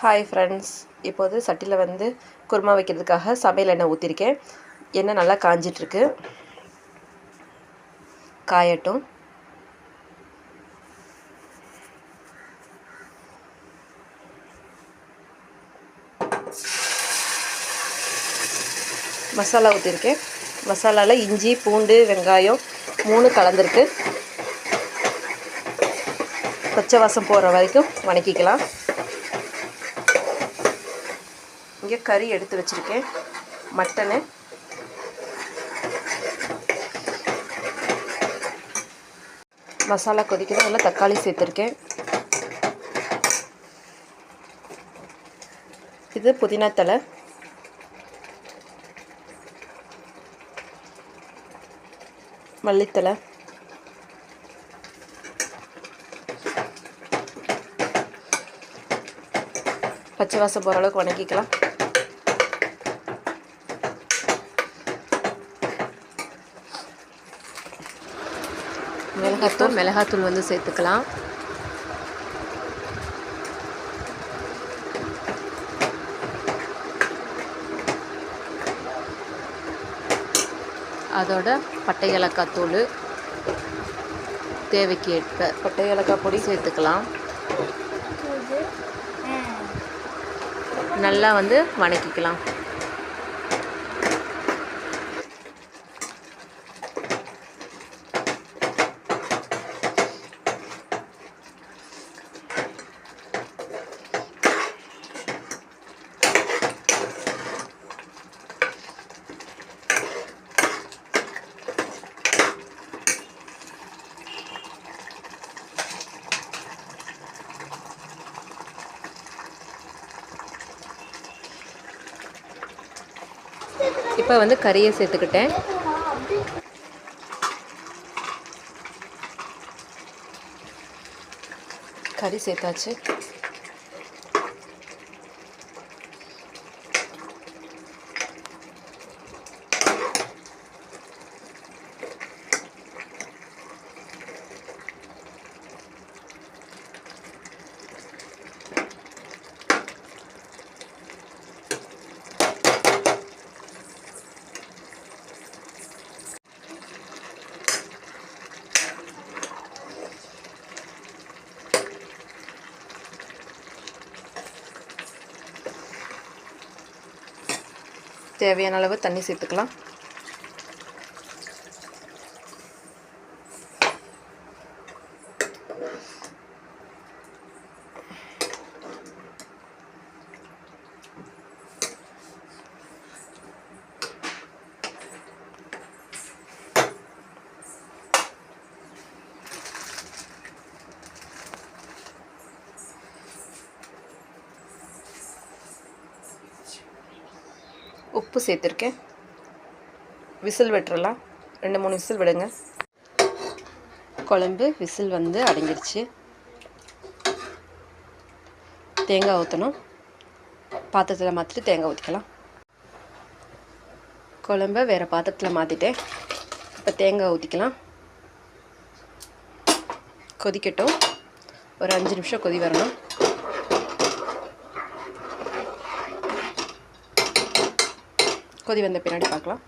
Hi friends இப்போது சட்டியில் வந்து குருமா வைக்கிறதுக்காக சமையல் எண்ணெய் ஊற்றிருக்கேன் எண்ணெய் நல்லா காஞ்சிட்ருக்கு. காயட்டும். மசாலா ஊற்றிருக்கேன் மசாலாவில் இஞ்சி பூண்டு வெங்காயம் மூணு கலந்துருக்கு. பச்சை வாசம் போகிற வரைக்கும் வணக்கிக்கலாம். இங்கே கறி எடுத்து வச்சுருக்கேன். மட்டனு. மசாலா கொதிக்கணும் அதில் தக்காளி சேர்த்துருக்கேன். இது புதினா தலை மல்லித்தலை பச்சை வாசம் போகிற அளவுக்கு வணக்கிக்கலாம். மிளகாத்தூள் மிளகாத்தூள் வந்து சேர்த்துக்கலாம். அதோட பட்டை ஏலக்காய் தூள் தேவைக்கு ஏற்ப பட்டை ஏலக்காய் பொடி. சேர்த்துக்கலாம். நல்லா வந்து வணக்கிக்கலாம். இப்போ வந்து கறியை சேர்த்துக்கிட்டேன். கறி சேர்த்தாச்சு. தேவையான அளவு தண்ணி சேர்த்துக்கலாம். உப்பு சேர்த்துருக்கேன். விசில் விட்டுறலாம். ரெண்டு மூணு விசில் விடுங்க. குழம்பு விசில் வந்து அடங்கிருச்சு தேங்காய் ஊற்றணும் பாத்திரத்தில் மாற்றிட்டு தேங்காய் ஊற்றிக்கலாம் குழம்ப வேறு பாத்திரத்தில் மாற்றிட்டேன் இப்போ தேங்காய் ஊற்றிக்கலாம் கொதிக்கட்டும். ஒரு அஞ்சு நிமிஷம் கொதி வரணும். கொதி வந்த பின்னாடி பார்க்கலாம்.